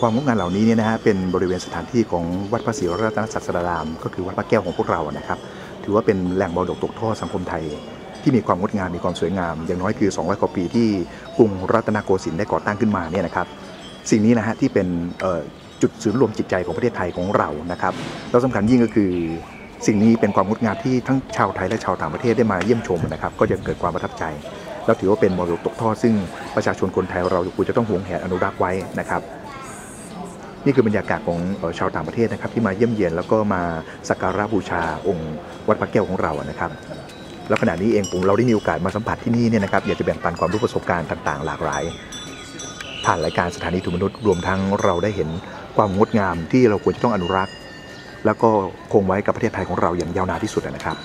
ความงดงามเหล่านี้เนี่ยนะฮะเป็นบริเวณสถานที่ของวัดพระศรีรัตนศาสดาราม ก็คือวัดพระแก้วของพวกเรานะครับ ถือว่าเป็นแหล่งมรดกตกทอดสังคมไทย ที่มีความงดงามมีความสวยงาม อย่างน้อยคือ 200 กว่าปีที่กรุงรัตนโกสินทร์ได้ก่อตั้งขึ้นมาเนี่ยนะครับสิ่งนี้นะฮะที่เป็นจุดศูนย์รวมจิตใจของประเทศไทยของเรานะครับแล้วสำคัญยิ่งก็คือสิ่งนี้เป็นความงดงามที่ทั้งชาวไทยและชาวต่างประเทศได้มาเยี่ยมชมนะครับ ก็จะเกิดความประทับใจ แล้วถือว่าเป็นมรดกตกทอดซึ่งประชาชนคนไทยเราควรจะต้องหวงแหนอนุรักษ์ไว้นะครับ นี่คือบรรยากาศของชาวต่างประเทศนะครับ ที่มาเยี่ยมเยียนแล้วก็มาสักการะบูชาองค์วัดพระแก้วของเรานะครับแล้วขณะนี้เองผมเราได้มีโอกาสมาสัมผัสที่นี่เนี่ยนะครับอยากจะแบ่งปันความรู้ประสบการณ์ต่าง ๆ หลากหลาย ผ่านรายการสถานีทุนมนุษย์รวมทั้งเราได้เห็นความงดงามที่เราควรจะต้องอนุรักษ์ แล้วก็คงไว้กับประเทศไทยของเราอย่างยาวนานที่สุดนะครับ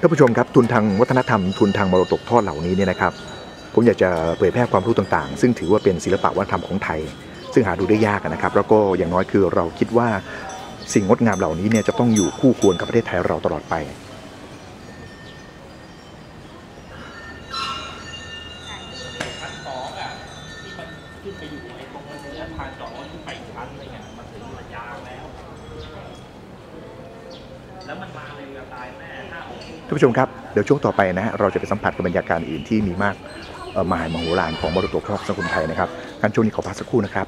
ท่านผู้ชมครับทุนทางวัฒนธรรมทุนทางมรดกทอดเหล่านี้เนี่ยนะครับ ผมอยากจะเผยแพร่ความรู้ต่างๆ ซึ่งถือว่าเป็นศิลปะวัฒนธรรมของไทย ซึ่งหาดูได้ยากนะครับ แล้วก็อย่างน้อยคือเราคิดว่าสิ่งงดงามเหล่านี้เนี่ยจะต้องอยู่คู่ควรกับประเทศไทยเราตลอดไปแล้วมันมาเลยจะตายแน่ห้าหก ท่านผู้ชมครับ เดี๋ยวช่วงต่อไปนะฮะเราจะไปสัมผัสกับบรรยากาศอื่นที่มีมากมหามโหฬารของมรดกทอดสังคมไทยนะครับการช่วงนี้ขอพักสักครู่นะครับ